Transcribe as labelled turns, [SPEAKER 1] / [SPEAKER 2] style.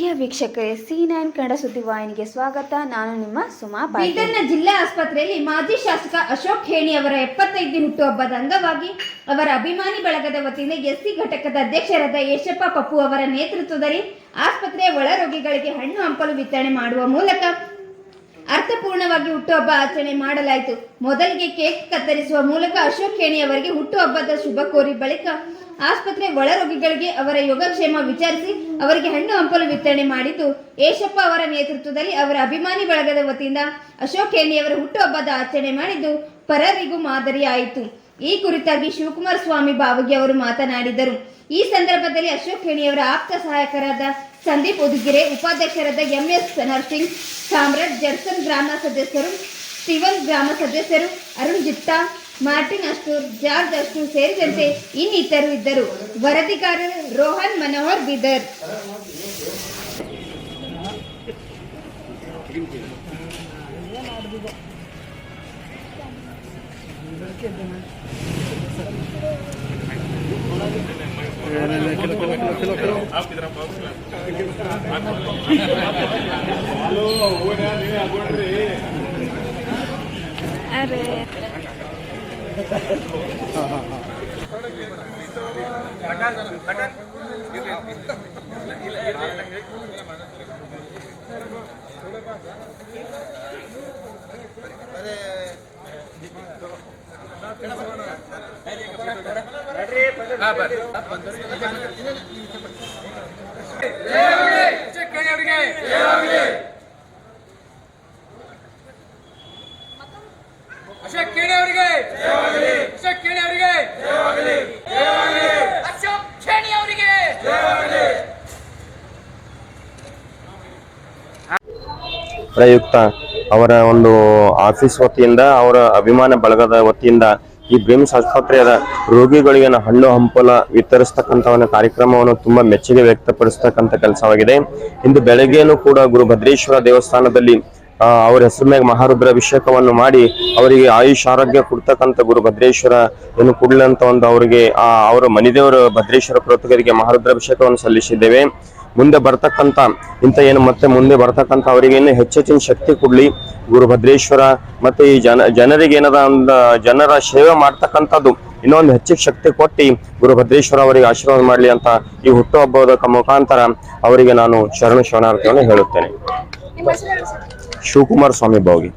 [SPEAKER 1] ಪ್ರಿಯ ವೀಕ್ಷಕರೇ C nine Kannada ಸುದ್ದಿವಾಹಿನಿಗೆ ಸ್ವಾಗತ. ನಾನು ನಿಮ್ಮ ಸುಮಾ
[SPEAKER 2] ಬೀದರ್ನ ಜಿಲ್ಲಾ ಆಸ್ಪತ್ರೆಯಲ್ಲಿ ಮಾಜಿ ಶಾಸಕ ಅಶೋಕ್ ಖೇಣಿ ಅವರ ಎಪ್ಪತ್ತೈದನೇ ಹುಟ್ಟುಹಬ್ಬದ ಅಂಗವಾಗಿ ಅವರ ಅಭಿಮಾನಿ ಬಳಗದ ವತಿಯಿಂದ ಎಸ್ಸಿ ಘಟಕದ ಅಧ್ಯಕ್ಷರಾದ ಯಶಪ್ಪ ಪಪ್ಪು ಅವರ ನೇತೃತ್ವದಲ್ಲಿ ಆಸ್ಪತ್ರೆಯ ಒಳರೋಗಿಗಳಿಗೆ ಹಣ್ಣು ಹಂಪಲು ವಿತರಣೆ ಮಾಡುವ ಮೂಲಕ ಅರ್ಥಪೂರ್ಣವಾಗಿ ಹುಟ್ಟುಹಬ್ಬ ಆಚರಣೆ ಮಾಡಲಾಯಿತು. ಮೊದಲಿಗೆ ಕೇಕ್ ಕತ್ತರಿಸುವ ಮೂಲಕ ಅಶೋಕ್ ಖೇಣಿ ಅವರಿಗೆ ಹುಟ್ಟುಹಬ್ಬದ ಶುಭ ಕೋರಿ ಬಳಿಕ ಆಸ್ಪತ್ರೆ ಒಳರೋಗಿಗಳಿಗೆ ಅವರ ಯೋಗಕ್ಷೇಮ ವಿಚಾರಿಸಿ ಅವರಿಗೆ ಹಣ್ಣು ಹಂಪಲು ವಿತರಣೆ ಮಾಡಿದ್ದು ಯೇಶಪ್ಪ ಅವರ ನೇತೃತ್ವದಲ್ಲಿ ಅವರ ಅಭಿಮಾನಿ ಬಳಗದ ವತಿಯಿಂದ ಅಶೋಕ್ ಅವರ ಹುಟ್ಟುಹಬ್ಬದ ಆಚರಣೆ ಮಾಡಿದ್ದು, ಪರರಿಗೂ ಮಾದರಿಯಾಯಿತು ಈ ಕುರಿತಾಗಿ ಶಿವಕುಮಾರ ಸ್ವಾಮಿ ಬಾವಗಿ ಅವರು ಮಾತನಾಡಿದರು. ಈ ಸಂದರ್ಭದಲ್ಲಿ ಅಶೋಕ್ ಅವರ ಆಪ್ತ ಸಹಾಯಕರಾದ ಸಂದೀಪ್ ಉದುಗಿರೆ, ಉಪಾಧ್ಯಕ್ಷರಾದ ಎಂಎಸ್ ನರ್ಸಿಂಗ್ ಸಾಮ್ರಾಟ್ ಜರ್ಸನ್ ಗ್ರಾಮ ಸದಸ್ಯರು ಸ್ಟೀವನ್ ಗ್ರಾಮ ಸದಸ್ಯರು, ಅರುಣ್ ಜಿಟ್ಟಾ ಮಾರ್ಟಿನ್ ಅಷ್ಟೂರ್ ಜಾರ್ಜ್ ಅಷ್ಟೂರ್ ಸೇರಿದಂತೆ ಇನ್ನಿತರು ಇದ್ದರು ವರದಿಗಾರರು ರೋಹನ್ ಮನೋಹರ್ ಬಿದರ್
[SPEAKER 1] ಅರೆ
[SPEAKER 3] ಅಶೋಕ್ ಖೇಣಿ ಅವರಿಗೆ
[SPEAKER 4] ಪ್ರಯುಕ್ತ ಅವರ ಒಂದು ಆಫೀಸ್ ವತಿಯಿಂದ, ಅವರ ಅಭಿಮಾನ ಬಳಗದ ವತಿಯಿಂದ ಈ ಬ್ರಿಮ್ಸ್ ಆಸ್ಪತ್ರೆಯ ರೋಗಿಗಳಿಗೆ ಹಣ್ಣು ಹಂಪಲ ವಿತರಿಸ್ತಕ್ಕಂಥ ಒಂದು ಕಾರ್ಯಕ್ರಮವನ್ನು ತುಂಬಾ ಮೆಚ್ಚುಗೆ ವ್ಯಕ್ತಪಡಿಸ್ತಕ್ಕಂಥ ಕೆಲಸವಾಗಿದೆ. ಇಂದು ಬೆಳಗ್ಗೆನೂ ಕೂಡ ಗುರು ಭದ್ರೇಶ್ವರ ದೇವಸ್ಥಾನದಲ್ಲಿ ಅವರ ಹೆಸರು ಮಹಾರುದ್ರ ಅಭಿಷೇಕವನ್ನು ಮಾಡಿ ಅವರಿಗೆ ಆಯುಷ್ ಆರೋಗ್ಯ ಕೊಡ್ತಕ್ಕಂಥ ಗುರು ಭದ್ರೇಶ್ವರ ಏನು ಕೊಡ್ಲಂತ ಒಂದು ಅವರಿಗೆ, ಆ, ಅವರ ಮನಿದೇವರ ಭದ್ರೇಶ್ವರ ಕೃತಕರಿಗೆ ಮಹಾರುದ್ರ ಅಭಿಷೇಕವನ್ನು ಸಲ್ಲಿಸಿದ್ದೇವೆ. ಮುಂದೆ ಬರ್ತಕ್ಕಂಥ, ಇಂಥ ಏನು ಮತ್ತೆ ಮುಂದೆ ಬರ್ತಕ್ಕಂಥ ಅವರಿಗೆ ಇನ್ನು ಹೆಚ್ಚೆಚ್ಚಿನ ಶಕ್ತಿ ಕೊಡ್ಲಿ ಗುರು ಭದ್ರೇಶ್ವರ. ಮತ್ತೆ ಈ ಜನ, ಜನರಿಗೆ ಏನದ ಒಂದು, ಜನರ ಸೇವೆ ಮಾಡ್ತಕ್ಕಂಥದ್ದು ಇನ್ನೊಂದು ಹೆಚ್ಚಿಗೆ ಶಕ್ತಿ ಕೊಟ್ಟು ಗುರು ಭದ್ರೇಶ್ವರ ಅವರಿಗೆ ಆಶೀರ್ವಾದ ಮಾಡಲಿ ಅಂತ ಈ ಹುಟ್ಟುಹಬ್ಬದ ಮುಖಾಂತರ ಅವರಿಗೆ ನಾನು ಶರಣ ಶರಣಾರ್ಥಿಯನ್ನು ಹೇಳುತ್ತೇನೆ. ಶಿವಕುಮಾರ ಸ್ವಾಮಿ ಬಾವುಗಿ